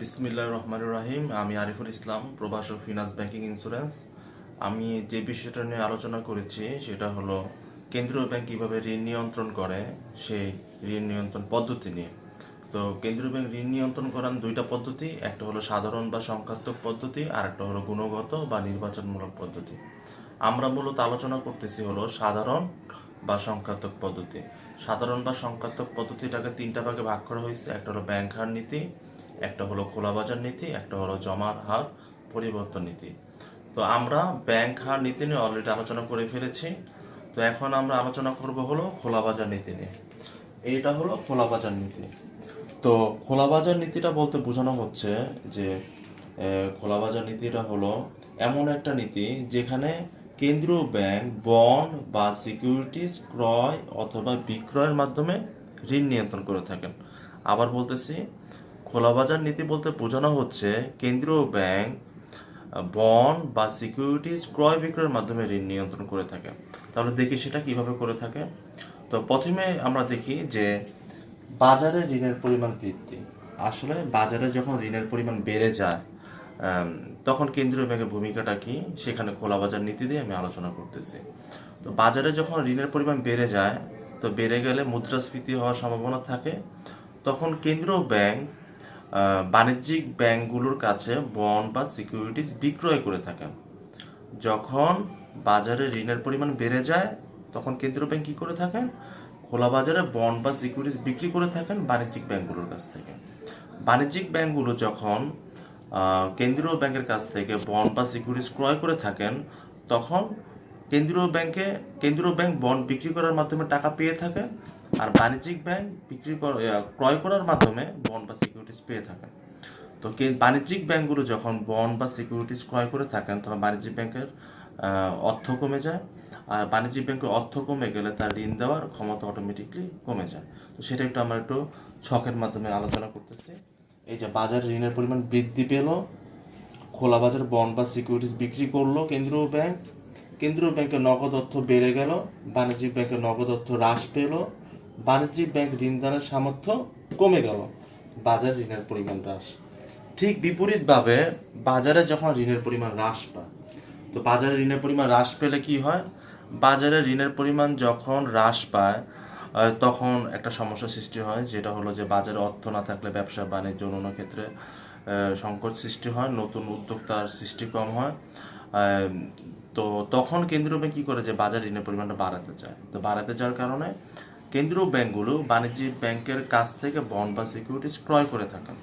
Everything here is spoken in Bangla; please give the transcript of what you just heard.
বিসমিল্লাহ রহমান রাহিম, আমি আরিফুল ইসলাম প্রবাসক ফিনান্স ব্যাংকিং ইন্স্যুরেন্স। আমি যে বিষয়টা নিয়ে আলোচনা করেছি, সেটা হলো কেন্দ্রীয় ব্যাংক কীভাবে ঋণ নিয়ন্ত্রণ করে সেই ঋণ নিয়ন্ত্রণ পদ্ধতি নিয়ে। তো কেন্দ্রীয় ব্যাংক ঋণ নিয়ন্ত্রণ করার দুইটা পদ্ধতি, একটা হলো সাধারণ বা সংখ্যাত্মক পদ্ধতি, আর একটা হলো গুণগত বা নির্বাচনমূলক পদ্ধতি। আমরা মূলত আলোচনা করতেছি হলো সাধারণ বা সংখ্যাত্মক পদ্ধতি। সাধারণ বা সংখ্যাত্মক পদ্ধতিটাকে তিনটা ভাগে ভাগ করা হয়েছে, একটা হলো ব্যাংক হার নীতি একটা হলো খোলা বাজার নীতি, একটা হলো জমার হার পরিবর্তন নীতি। তো আমরা ব্যাংক হার নীতি নিয়ে অলরেডি আলোচনা করে ফেলেছি। তো এখন আমরা আলোচনা করব হলো খোলা বাজার নীতি নিয়ে। এইটা হলো খোলা বাজার নীতি। তো খোলা বাজার নীতিটা বলতে বোঝানো হচ্ছে যে খোলা বাজার নীতিটা হলো এমন একটা নীতি যেখানে কেন্দ্রীয় ব্যাংক বন্ড বা সিকিউরিটিজ ক্রয় অথবা বিক্রয়ের মাধ্যমে ঋণ নিয়ন্ত্রণ করে থাকেন। আবার বলতেছি খোলা বাজার নীতি বলতে বোঝানো হচ্ছে কেন্দ্রীয় ব্যাংক, বন্ড বা সিকিউরিটিজ ক্রয় বিক্রয়ের মাধ্যমে ঋণ নিয়ন্ত্রণ করে থাকে। তাহলে দেখি সেটা কীভাবে করে থাকে। তো প্রথমে আমরা দেখি যে বাজারে ঋণের পরিমাণ বৃদ্ধি। আসলে বাজারে যখন ঋণের পরিমাণ বেড়ে যায় তখন কেন্দ্রীয় ব্যাংকের ভূমিকাটা কি? সেখানে খোলা বাজার নীতি দিয়ে আমি আলোচনা করতেছি। তো বাজারে যখন ঋণের পরিমাণ বেড়ে যায়, তো বেড়ে গেলে মুদ্রাস্ফীতি হওয়ার সম্ভাবনা থাকে। তখন কেন্দ্রীয় ব্যাংক বাণিজ্যিক ব্যাংকগুলোর কাছে বন্ড বা সিকিউরিটিজ বিক্রয় করে থাকেন। যখন বাজারে ঋণের পরিমাণ বেড়ে যায়, তখন কেন্দ্রীয় ব্যাংক কি করে থাকেন? খোলা বাজারে বন্ড বা সিকিউরিটিজ বিক্রি করে থাকেন বাণিজ্যিক ব্যাংকগুলোর কাছ থেকে। বাণিজ্যিক ব্যাংকগুলো যখন কেন্দ্রীয় ব্যাংকের কাছ থেকে বন্ড বা সিকিউরিটিজ ক্রয় করে থাকেন, তখন কেন্দ্রীয় ব্যাংকে, কেন্দ্রীয় ব্যাংক বন্ড বিক্রি করার মাধ্যমে টাকা পেয়ে থাকে। আর বাণিজ্যিক ব্যাংক বিক্রি কর- ক্রয় করার মাধ্যমে বন্ড বা সিকিউরিটিজ পেয়ে থাকেন। তো বাণিজ্যিক ব্যাংকগুলো যখন বন্ড বা সিকিউরিটিজ ক্রয় করে থাকেন, তখন বাণিজ্যিক ব্যাংকের অর্থ কমে যায়। আর বাণিজ্যিক ব্যাংকের অর্থ কমে গেলে তার ঋণ দেওয়ার ক্ষমতা অটোমেটিকলি কমে যায়। তো সেটা একটু আমরা একটু ছকের মাধ্যমে আলোচনা করতেছি। এই যে বাজার ঋণের পরিমাণ বৃদ্ধি পেল, খোলা বাজার বন্ড বা সিকিউরিটিজ বিক্রি করল কেন্দ্রীয় ব্যাংক। কেন্দ্রীয় ব্যাংকের নগদ অর্থ বেড়ে গেল, বাণিজ্যিক ব্যাংকের নগদ অর্থ হ্রাস পেল। বাণিজ্যিক ব্যাংক ঋণ ঋণদানের সামর্থ্য কমে গেল। বাজার ঋণের পরিমাণ হ্রাস। ঠিক বিপরীতভাবে বাজারে যখন ঋণের পরিমাণ হ্রাস পায়, তো বাজারে ঋণের পরিমাণ হ্রাস পেলে কি হয়? বাজারে ঋণের পরিমাণ যখন হ্রাস পায় তখন একটা সমস্যা সৃষ্টি হয়, যেটা হলো যে বাজারে অর্থ না থাকলে ব্যবসা, বাণিজ্য, অন্যান্য ক্ষেত্রে সংকট সৃষ্টি হয়, নতুন উদ্যোক্তার সৃষ্টি কম হয়। তো তখন কেন্দ্রীয় ব্যাংক কী করে যে বাজার ঋণের পরিমাণটা বাড়াতে চায়? তো বাড়াতে যাওয়ার কারণে কেন্দ্রীয় ব্যাংকগুলো বাণিজ্যিক ব্যাংকের কাছ থেকে বন্ড বা সিকিউরিটিজ ক্রয় করে থাকেন।